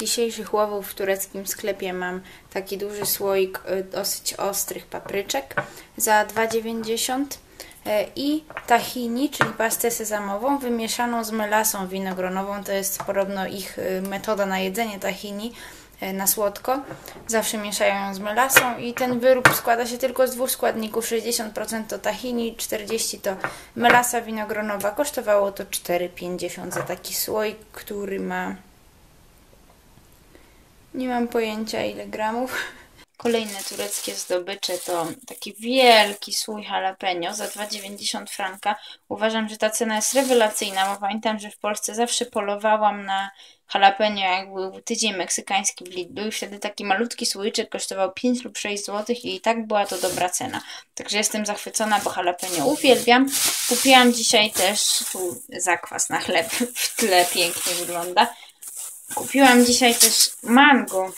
dzisiejszych łowów w tureckim sklepie mam taki duży słoik y, dosyć ostrych papryczek za 2,90 y, i tahini, czyli pastę sezamową wymieszaną z melasą winogronową. To jest podobno ich y, metoda na jedzenie tahini na słodko. Zawsze mieszają ją z melasą i ten wyrób składa się tylko z dwóch składników. 60% to tahini, 40% to melasa winogronowa. Kosztowało to 4,50 za taki słoik, który ma nie mam pojęcia ile gramów. Kolejne tureckie zdobycze to taki wielki słój jalapeno za 2,90 franka. Uważam, że ta cena jest rewelacyjna, bo pamiętam, że w Polsce zawsze polowałam na jalapeno, jak był tydzień meksykański w Lidlu i wtedy taki malutki słoiczek kosztował 5 lub 6 zł i tak była to dobra cena. Także jestem zachwycona, bo jalapeno uwielbiam. Kupiłam dzisiaj też tu zakwas na chleb, w tle pięknie wygląda. Kupiłam dzisiaj też mango.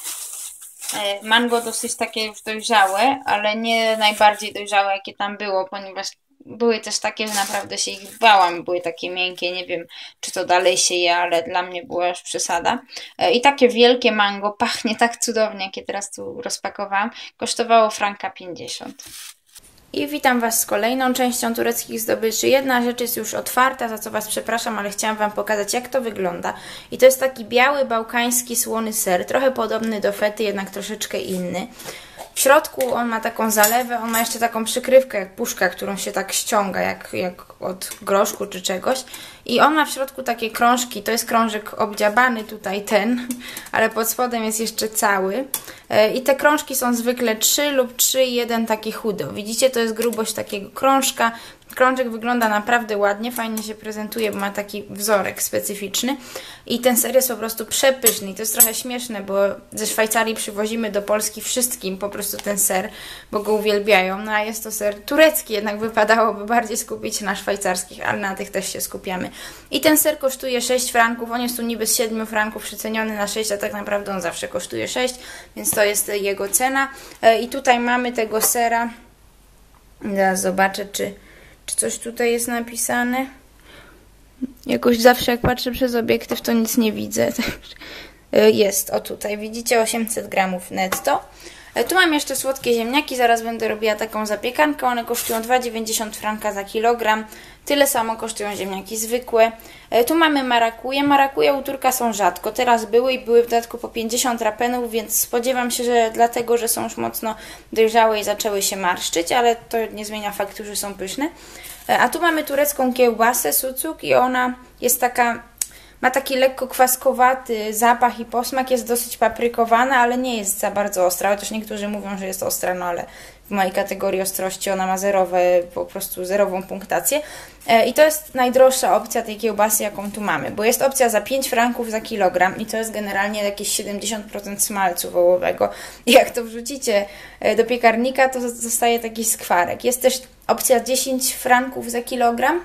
E, mango dosyć takie już dojrzałe, ale nie najbardziej dojrzałe, jakie tam było, ponieważ były też takie, że naprawdę się ich bałam. Były takie miękkie, nie wiem, czy to dalej się je, ale dla mnie była już przesada. E, I takie wielkie mango, pachnie tak cudownie, jakie teraz tu rozpakowałam, kosztowało franka 50. I witam Was z kolejną częścią tureckich zdobyczy. Jedna rzecz jest już otwarta, za co Was przepraszam, ale chciałam Wam pokazać, jak to wygląda. I to jest taki biały, bałkański, słony ser, trochę podobny do fety, jednak troszeczkę inny. W środku on ma taką zalewę, on ma jeszcze taką przykrywkę jak puszka, którą się tak ściąga, jak, jak od groszku czy czegoś. I on ma w środku takie krążki, to jest krążek obdziabany tutaj ten, ale pod spodem jest jeszcze cały. E, I te krążki są zwykle 3 lub 3,1 taki chudo. Widzicie, to jest grubość takiego krążka. Krążek wygląda naprawdę ładnie, fajnie się prezentuje, bo ma taki wzorek specyficzny. I ten ser jest po prostu przepyszny. I to jest trochę śmieszne, bo ze Szwajcarii przywozimy do Polski wszystkim po prostu ten ser, bo go uwielbiają. No a jest to ser turecki, jednak wypadałoby bardziej skupić się na szwajcarskich, ale na tych też się skupiamy. I ten ser kosztuje 6 franków. On jest tu niby z 7 franków przeceniony na 6, a tak naprawdę on zawsze kosztuje 6, więc to jest jego cena. E, I tutaj mamy tego sera. Zaraz zobaczę, czy, czy coś tutaj jest napisane. Jakoś zawsze jak patrzę przez obiektyw, to nic nie widzę. E, jest, o tutaj, widzicie, 800 gramów netto. E, tu mam jeszcze słodkie ziemniaki, zaraz będę robiła taką zapiekankę. One kosztują 2,90 franka za kilogram. Tyle samo kosztują ziemniaki zwykłe. E, tu mamy marakuje. Marakuje u Turka są rzadko. Teraz były i były w dodatku po 50 rapenów, więc spodziewam się, że dlatego, że są już mocno dojrzałe i zaczęły się marszczyć, ale to nie zmienia faktu, że są pyszne. E, a tu mamy turecką kiełbasę sucuk i ona jest taka ma taki lekko kwaskowaty zapach i posmak, jest dosyć paprykowana, ale nie jest za bardzo ostra, chociaż niektórzy mówią, że jest ostra, no ale w mojej kategorii ostrości ona ma zerowe, po prostu zerową punktację. E, I to jest najdroższa opcja tej kiełbasy, jaką tu mamy, bo jest opcja za 5 franków za kilogram i to jest generalnie jakieś 70% smalcu wołowego. I jak to wrzucicie e, do piekarnika, to zostaje taki skwarek. Jest też opcja 10 franków za kilogram,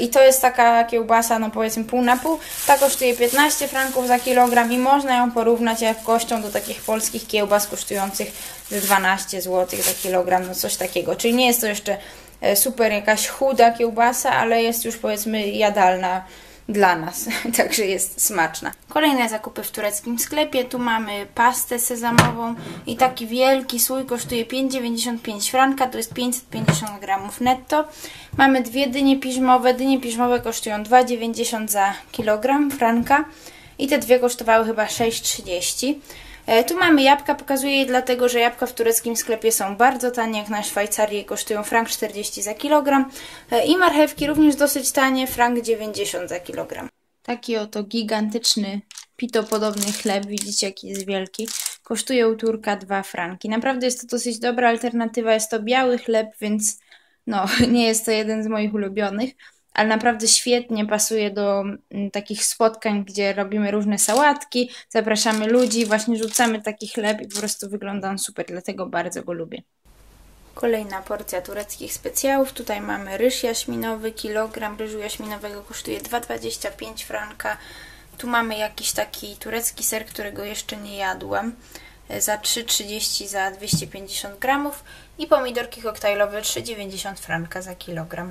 i to jest taka kiełbasa, no powiedzmy pół na pół. Ta kosztuje 15 franków za kilogram i można ją porównać jakością do takich polskich kiełbas kosztujących 12 zł za kilogram, no coś takiego. Czyli nie jest to jeszcze e, super jakaś chuda kiełbasa, ale jest już powiedzmy jadalna dla nas, także jest smaczna. Kolejne zakupy w tureckim sklepie. Tu mamy pastę sezamową i taki wielki słój kosztuje 5,95 franka, to jest 550 gramów netto. Mamy dwie dynie piżmowe. Dynie piżmowe kosztują 2,90 za kilogram franka i te dwie kosztowały chyba 6,30. E, tu mamy jabłka, pokazuję je dlatego, że jabłka w tureckim sklepie są bardzo tanie, jak na Szwajcarii kosztują frank 40 za kilogram e, i marchewki również dosyć tanie, frank 90 za kilogram. Taki oto gigantyczny pitopodobny chleb, widzicie jaki jest wielki, kosztuje u Turka 2 franki. Naprawdę jest to dosyć dobra alternatywa, jest to biały chleb, więc no, nie jest to jeden z moich ulubionych ale naprawdę świetnie pasuje do mm, takich spotkań, gdzie robimy różne sałatki, zapraszamy ludzi, właśnie rzucamy taki chleb i po prostu wygląda on super, dlatego bardzo go lubię. Kolejna porcja tureckich specjałów. Tutaj mamy ryż jaśminowy, kilogram ryżu jaśminowego kosztuje 2,25 franka. Tu mamy jakiś taki turecki ser, którego jeszcze nie jadłam za 3,30 za 250 gramów i pomidorki koktajlowe 3,90 franka za kilogram.